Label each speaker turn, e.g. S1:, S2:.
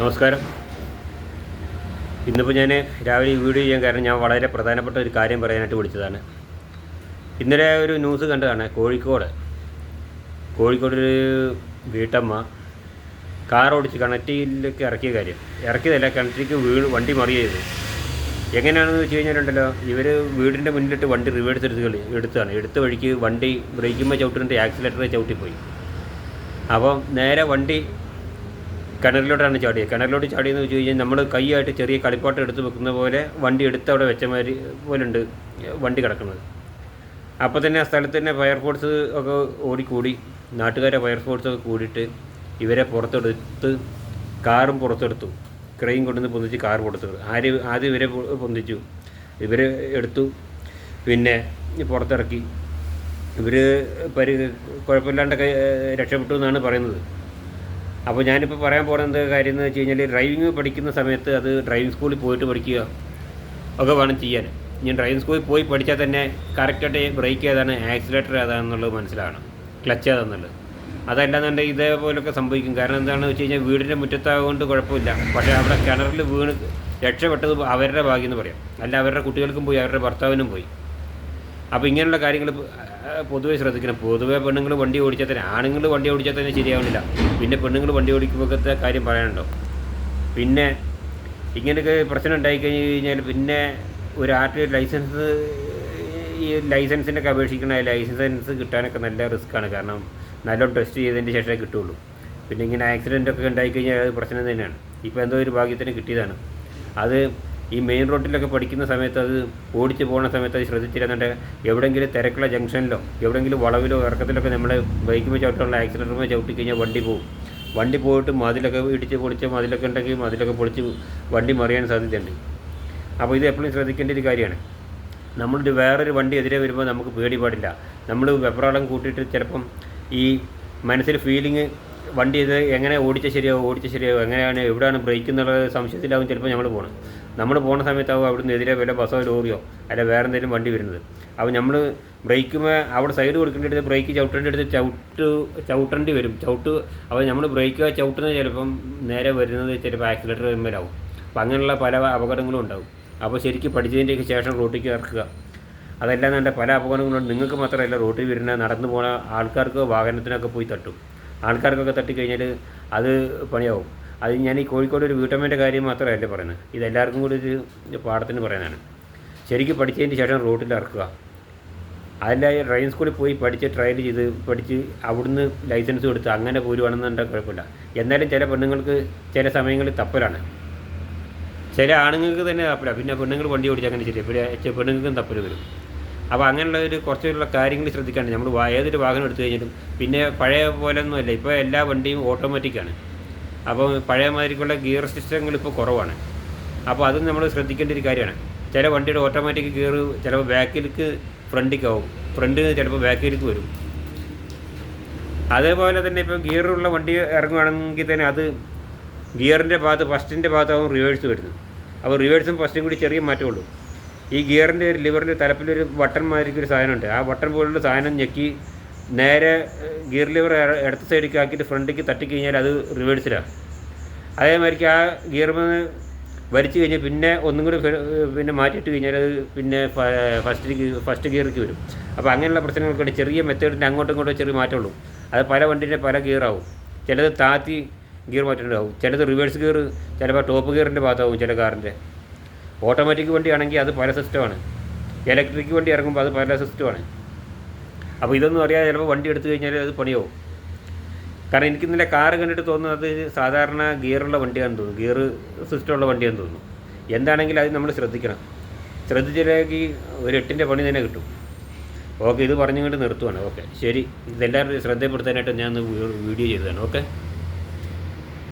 S1: നമസ്കാരം ഇന്നിപ്പോൾ ഞാൻ രാവിലെ വീഡിയോ ചെയ്യാൻ കാരണം ഞാൻ വളരെ പ്രധാനപ്പെട്ട ഒരു കാര്യം പറയാനായിട്ട് വിളിച്ചതാണ് ഇന്നലെ ഒരു ന്യൂസ് കണ്ടതാണ് കോഴിക്കോട് കോഴിക്കോടൊരു വീട്ടമ്മ കാർ ഓടിച്ച് കണക്റ്റിയിലേക്ക് ഇറക്കിയ കാര്യം ഇറക്കിയതല്ല കണക്റ്റിക്ക് വീട് വണ്ടി മറിയത് എങ്ങനെയാണെന്ന് വെച്ച് കഴിഞ്ഞാലുണ്ടല്ലോ ഇവർ വീടിൻ്റെ മുന്നിലിട്ട് വണ്ടി റിവേഴ്സ് എടുത്ത് എടുത്താണ് എടുത്ത വഴിക്ക് വണ്ടി ബ്രേക്കുമ്പോൾ ചവിട്ടിട്ട് ആക്സിലേറ്ററിൽ ചവിട്ടിപ്പോയി അപ്പം നേരെ വണ്ടി കിണറിലോട്ടാണ് ചാടിയത് കിണറിലോട്ട് ചാടിയെന്ന് വെച്ച് കഴിഞ്ഞാൽ നമ്മൾ കൈയായിട്ട് ചെറിയ കളിപ്പാട്ടം എടുത്ത് വെക്കുന്ന പോലെ വണ്ടി എടുത്ത് അവിടെ വെച്ച മാതിരി പോലുണ്ട് വണ്ടി കിടക്കുന്നത് അപ്പോൾ തന്നെ ആ സ്ഥലത്ത് തന്നെ ഫയർഫോഴ്സ് ഒക്കെ ഓടിക്കൂടി നാട്ടുകാരെ ഫയർഫോഴ്സൊക്കെ കൂടിയിട്ട് ഇവരെ പുറത്തെടുത്ത് കാറും പുറത്തെടുത്തു ക്രെയിൻ കൊണ്ടുവന്ന് പൊന്തിച്ച് കാർ പുറത്തെടുത്തു ആര് ആദ്യം ഇവരെ പൊന്തിച്ചു ഇവരെ എടുത്തു പിന്നെ പുറത്തിറക്കി ഇവർ പരി കുഴപ്പമില്ലാണ്ടൊക്കെ രക്ഷപ്പെട്ടു എന്നാണ് പറയുന്നത് അപ്പോൾ ഞാനിപ്പോൾ പറയാൻ പോകുന്നത് കാര്യം എന്ന് വെച്ച് കഴിഞ്ഞാൽ ഡ്രൈവിംഗ് പഠിക്കുന്ന സമയത്ത് അത് ഡ്രൈവിംഗ് സ്കൂളിൽ പോയിട്ട് പഠിക്കുക ഒക്കെ വേണം ചെയ്യാൻ ഞാൻ ഡ്രൈവിംഗ് സ്കൂളിൽ പോയി പഠിച്ചാൽ തന്നെ കറക്റ്റായിട്ട് ബ്രേക്ക് ഏതാണ് ആക്സിലേറ്റർ ഏതാണെന്നുള്ളത് മനസ്സിലാണ് ക്ലച്ച് ഏതാണെന്നുള്ളത് അതല്ലാന്നുണ്ടെങ്കിൽ ഇതേപോലൊക്കെ സംഭവിക്കും കാരണം എന്താണെന്ന് വെച്ച് കഴിഞ്ഞാൽ വീടിൻ്റെ മുറ്റത്താകൊണ്ട് കുഴപ്പമില്ല പക്ഷേ അവിടെ കിണറിൽ വീണ് രക്ഷപ്പെട്ടത് അവരുടെ ഭാഗ്യം എന്ന് പറയാം അല്ല അവരുടെ കുട്ടികൾക്കും പോയി അവരുടെ ഭർത്താവിനും പോയി അപ്പോൾ ഇങ്ങനെയുള്ള കാര്യങ്ങൾ പൊതുവെ ശ്രദ്ധിക്കണം പൊതുവെ പെണ്ണുങ്ങൾ വണ്ടി ഓടിച്ചാൽ തന്നെ ആണുങ്ങൾ വണ്ടി ഓടിച്ചാൽ തന്നെ ശരിയാവുന്നില്ല പിന്നെ പെണ്ണുങ്ങൾ വണ്ടി ഓടിക്കുമ്പോഴത്തെ കാര്യം പറയാനുണ്ടോ പിന്നെ ഇങ്ങനെയൊക്കെ പ്രശ്നം ഉണ്ടായി കഴിഞ്ഞ് കഴിഞ്ഞാൽ പിന്നെ ഒരു ആർ ലൈസൻസ് ഈ ലൈസൻസിനൊക്കെ അപേക്ഷിക്കണ ലൈസൻസ് കിട്ടാനൊക്കെ നല്ല റിസ്ക്കാണ് കാരണം നല്ലോണം ടെസ്റ്റ് ചെയ്തതിൻ്റെ ശേഷമേ കിട്ടുള്ളൂ പിന്നെ ഇങ്ങനെ ആക്സിഡൻ്റ് ഒക്കെ ഉണ്ടായിക്കഴിഞ്ഞാൽ അത് പ്രശ്നം തന്നെയാണ് ഇപ്പോൾ എന്തോ ഒരു ഭാഗ്യത്തിന് കിട്ടിയതാണ് അത് ഈ മെയിൻ റോഡിലൊക്കെ പഠിക്കുന്ന സമയത്ത് അത് ഓടിച്ച് പോകുന്ന സമയത്ത് അത് ശ്രദ്ധിച്ചിരുന്നുണ്ട് എവിടെയെങ്കിലും തിരക്കുള്ള ജംഗ്ഷനിലോ എവിടെയെങ്കിലും വളവിലോ ഇറക്കത്തിലൊക്കെ നമ്മൾ ബൈക്കുമേ ചവിട്ടുള്ള ആക്സിഡൻറ്റുമേ ചവിട്ടി കഴിഞ്ഞാൽ വണ്ടി പോകും വണ്ടി പോയിട്ട് മതിലൊക്കെ ഇടിച്ച് പൊളിച്ച് മതിലൊക്കെ ഉണ്ടെങ്കിൽ മതിലൊക്കെ പൊളിച്ച് വണ്ടി മറിയാൻ സാധ്യതയുണ്ട് അപ്പോൾ ഇത് എപ്പോഴും ശ്രദ്ധിക്കേണ്ട ഒരു കാര്യമാണ് നമ്മളൊരു വേറൊരു വണ്ടി എതിരെ വരുമ്പോൾ നമുക്ക് പേടി പാടില്ല നമ്മൾ വെപ്രാളം കൂട്ടിയിട്ട് ചിലപ്പം ഈ മനസ്സിൽ ഫീലിംഗ് വണ്ടി ഇത് എങ്ങനെ ഓടിച്ച ശരിയാവും ഓടിച്ച ശരിയാവും എങ്ങനെയാണ് എവിടെയാണ് ബ്രേക്ക് എന്നുള്ള സംശയത്തിലാവും ചിലപ്പോൾ നമ്മൾ പോകണം നമ്മൾ പോകുന്ന സമയത്താവും അവിടുന്ന് എതിരെ വല്ല ബസ്സോ ലോറിയോ അല്ല വേറെ എന്തെങ്കിലും വണ്ടി വരുന്നത് അപ്പോൾ നമ്മൾ ബ്രേക്കുമേ അവിടെ സൈഡ് കൊടുക്കേണ്ട അടുത്ത് ബ്രേക്ക് ചവിട്ടേണ്ട അടുത്ത് ചവിട്ട് ചവിട്ടേണ്ടി വരും ചവിട്ട് അപ്പോൾ നമ്മൾ ബ്രേക്ക് ചവിട്ടുന്നത് ചിലപ്പം നേരെ വരുന്നത് ചിലപ്പോൾ ആക്സിലേറ്റർ വരുമ്പോഴാവും അപ്പോൾ അങ്ങനെയുള്ള പല അപകടങ്ങളും ഉണ്ടാവും അപ്പോൾ ശരിക്കും പഠിച്ചതിൻ്റെയൊക്കെ ശേഷം റോട്ടിക്ക് ഇറക്കുക അതല്ലാതെ പല അപകടങ്ങളുണ്ട് നിങ്ങൾക്ക് മാത്രമല്ല റോട്ടിൽ വരുന്ന നടന്നു പോകുന്ന ആൾക്കാർക്ക് വാഹനത്തിനൊക്കെ പോയി തട്ടും ആൾക്കാർക്കൊക്കെ തട്ടിക്കഴിഞ്ഞാൽ അത് പണിയാവും അത് ഞാൻ ഈ കോഴിക്കോട് ഒരു വീട്ടമ്മേൻ്റെ കാര്യം മാത്രമല്ല പറയുന്നത് ഇതെല്ലാവർക്കും കൂടി ഒരു പാഠത്തിന് പറയുന്നതാണ് ശരിക്കും പഠിച്ചതിന് ശേഷം റോട്ടിൽ ഇറക്കുക അതല്ല ഡ്രൈവിംഗ് സ്കൂളിൽ പോയി പഠിച്ച് ട്രയൽ ചെയ്ത് പഠിച്ച് അവിടുന്ന് ലൈസൻസ് കൊടുത്ത് അങ്ങനെ പോരുവാണെന്നുണ്ടെങ്കിൽ കുഴപ്പമില്ല എന്നാലും ചില പെണ്ണുങ്ങൾക്ക് ചില സമയങ്ങളിൽ തപ്പലാണ് ചില ആണുങ്ങൾക്ക് തന്നെ തപ്പല പിന്നെ പെണ്ണുങ്ങൾ വണ്ടി ഓടിച്ചാൽ അങ്ങനെ ശരി പെണ്ണുങ്ങൾക്കും തപ്പൽ വരും അപ്പോൾ അങ്ങനെയുള്ള ഒരു കുറച്ചുള്ള കാര്യങ്ങൾ ശ്രദ്ധിക്കാണ്ട് നമ്മൾ ഏതൊരു വാഹനം എടുത്തു കഴിഞ്ഞിട്ടും പിന്നെ പഴയ പോലെ ഒന്നുമല്ല ഇപ്പോൾ എല്ലാ വണ്ടിയും ഓട്ടോമാറ്റിക്കാണ് അപ്പോൾ പഴയ മാതിരിക്കുള്ള ഗിയർ സിസ്റ്റങ്ങൾ ഇപ്പോൾ കുറവാണ് അപ്പോൾ അതും നമ്മൾ ശ്രദ്ധിക്കേണ്ട ഒരു കാര്യമാണ് ചില വണ്ടിയുടെ ഓട്ടോമാറ്റിക് ഗിയർ ചിലപ്പോൾ ബാക്കിലേക്ക് ഫ്രണ്ടിൽ നിന്ന് ചിലപ്പോൾ ബാക്കിലേക്ക് വരും അതേപോലെ തന്നെ ഇപ്പോൾ ഗിയറുള്ള വണ്ടി ഇറങ്ങുകയാണെങ്കിൽ തന്നെ അത് ഗിയറിൻ്റെ ഭാഗത്ത് ഫസ്റ്റിൻ്റെ ഭാഗത്താവും റിവേഴ്സ് വരുന്നത് അപ്പോൾ റിവേഴ്സും ഫസ്റ്റും കൂടി ചെറിയ മാറ്റമുള്ളൂ ഈ ഗിയറിൻ്റെ ഒരു ലിവറിൻ്റെ തലപ്പിലൊരു ബട്ടൺ മാതിരിക്ക് ഒരു സാധനമുണ്ട് ആ ബട്ടൺ പോലുള്ള സാധനം ഞെക്കി നേരെ ഗിയർ ലിവർ ഇടത്ത് സൈഡിലേക്ക് ആക്കിയിട്ട് ഫ്രണ്ടിലേക്ക് തട്ടിക്കഴിഞ്ഞാൽ അത് റിവേഴ്സിലാണ് അതേമാതിരിക്ക് ആ ഗിയർ വലിച്ചു കഴിഞ്ഞാൽ പിന്നെ ഒന്നും കൂടി പിന്നെ മാറ്റിയിട്ട് കഴിഞ്ഞാൽ അത് പിന്നെ ഫസ്റ്റ് ഫസ്റ്റ് ഗിയറിലേക്ക് വരും അപ്പോൾ അങ്ങനെയുള്ള പ്രശ്നങ്ങൾക്കുണ്ട് ചെറിയ മെത്തേഡിൻ്റെ അങ്ങോട്ടും ഇങ്ങോട്ടും ചെറിയ മാറ്റമുള്ളൂ അത് പല വണ്ടീൻ്റെ പല ഗിയറാവും ചിലത് താത്തി ഗിയർ മാറ്റേണ്ടതാവും ചിലത് റിവേഴ്സ് ഗിയർ ചിലപ്പോൾ ടോപ്പ് ഗിയറിൻ്റെ ഭാഗത്താവും ചില കാറിൻ്റെ ഓട്ടോമാറ്റിക് വണ്ടിയാണെങ്കിൽ അത് പല സിസ്റ്റമാണ് ഇലക്ട്രിക് വണ്ടി ഇറങ്ങുമ്പോൾ അത് പല സിസ്റ്റമാണ് അപ്പോൾ ഇതൊന്നും അറിയാതെ ചിലപ്പോൾ വണ്ടി എടുത്തു കഴിഞ്ഞാൽ അത് പണിയാവും കാരണം എനിക്ക് ഇന്നലെ കാറ് കണ്ടിട്ട് തോന്നുന്നത് സാധാരണ ഗിയറുള്ള വണ്ടിയാണെന്ന് തോന്നുന്നു ഗിയർ സിസ്റ്റമുള്ള വണ്ടിയാണെന്ന് തോന്നുന്നു എന്താണെങ്കിലും അത് നമ്മൾ ശ്രദ്ധിക്കണം ശ്രദ്ധിച്ചില്ലെങ്കിൽ ഒരു എട്ടിൻ്റെ പണി തന്നെ കിട്ടും ഓക്കെ ഇത് പറഞ്ഞുകൊണ്ട് നിർത്തുവാണ് ഓക്കെ ശരി ഇതെല്ലാവരും ശ്രദ്ധപ്പെടുത്താനായിട്ട് ഞാൻ വീഡിയോ ചെയ്തതാണ് ഓക്കെ